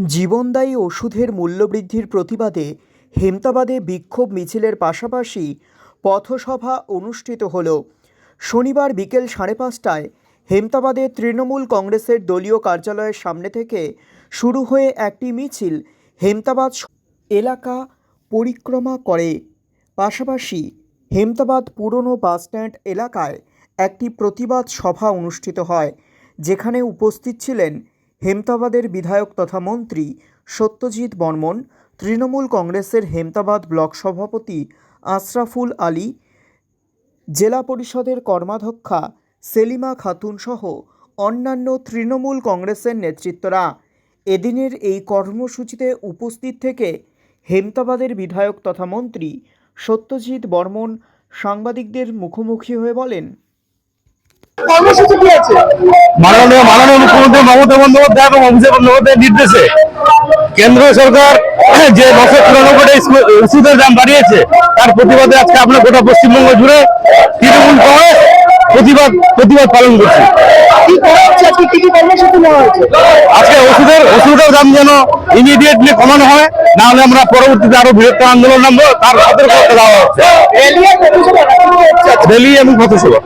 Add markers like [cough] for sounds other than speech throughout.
জীবনদায়ী ওষুধের মূল্যবৃদ্ধির প্রতিবাদে হেমতাবাদে বিক্ষোভ মিছিলের পাশাপাশি পথসভা অনুষ্ঠিত হল। শনিবার বিকেল সাড়ে পাঁচটায় হেমতাবাদে তৃণমূল কংগ্রেসের দলীয় কার্যালয়ের সামনে থেকে শুরু হয়ে একটি মিছিল হেমতাবাদ এলাকা পরিক্রমা করে। পাশাপাশি হেমতাবাদ পুরনো বাসস্ট্যান্ড এলাকায় একটি প্রতিবাদ সভা অনুষ্ঠিত হয়, যেখানে উপস্থিত ছিলেন হেমতাবাদের বিধায়ক তথা মন্ত্রী সত্যজিৎ বর্মন, তৃণমূল কংগ্রেসের হেমতাবাদ ব্লক সভাপতি আশরাফুল আলী, জেলা পরিষদের কর্মাধ্যক্ষা সেলিমা খাতুন সহ অন্যান্য তৃণমূল কংগ্রেসের নেতৃত্বরা। এদিনের এই কর্মসূচিতে উপস্থিত থেকে হেমতাবাদের বিধায়ক তথা মন্ত্রী সত্যজিৎ বর্মন সাংবাদিকদের মুখোমুখি হয়ে বলেন কর্মসূচি কি আছে? মাননীয় মাননীয় মুখ্যমন্ত্রী মমতা বন্দ্যোপাধ্যায় এবং অভিষেক বন্দ্যোপাধ্যায়ের নির্দেশে কেন্দ্র সরকার [clears throat] যে নশো চুরানব্বইটা ওষুধের দাম বাড়িয়েছে তার প্রতিবাদে আজকে আপনার গোটা পশ্চিমবঙ্গ জুড়ে তৃণমূল কংগ্রেস প্রতিবাদ প্রতিবাদ পালন করছে। আজকে ওষুধের ওষুধের দাম যেন ইমিডিয়েটলি কমানো হয় না হলে আমরা পরবর্তীতে আরও বৃহত্তর আন্দোলন নামবো তার সতর্কতা দেওয়া হচ্ছে? রেলি এবং পথসভা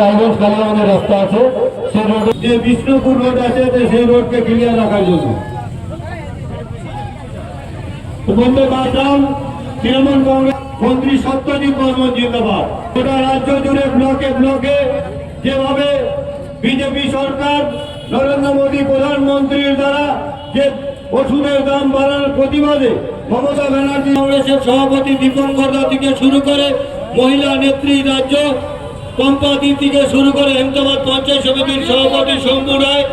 রায়গঞ্জ কালী আমাদের রাস্তা আছে। সেই রোড যে বিষ্ণুপুর রোড আছে সেই রোডকে ক্লিয়ার রাখার জন্য। বন্দে মাতরম তৃণমূল কংগ্রেস, মন্ত্রী সত্যজিৎ বর্মন জিন্দাবাদ। গোটা রাজ্য জুড়ে ব্লকে ব্লকে যেভাবে বিজেপি সরকার, নরেন্দ্র মোদী প্রধানমন্ত্রীর দ্বারা যে ওষুধের দাম বাড়ানোর প্রতিবাদে মমতা ব্যানার্জি কংগ্রেসের সভাপতি দীপঙ্কর থেকে শুরু করে মহিলা নেত্রী রাজ্য পম্পাদি থেকে শুরু করে হেমতাবাদ পঞ্চায়েত সমিতির সভাপতি শম্ভু রায়।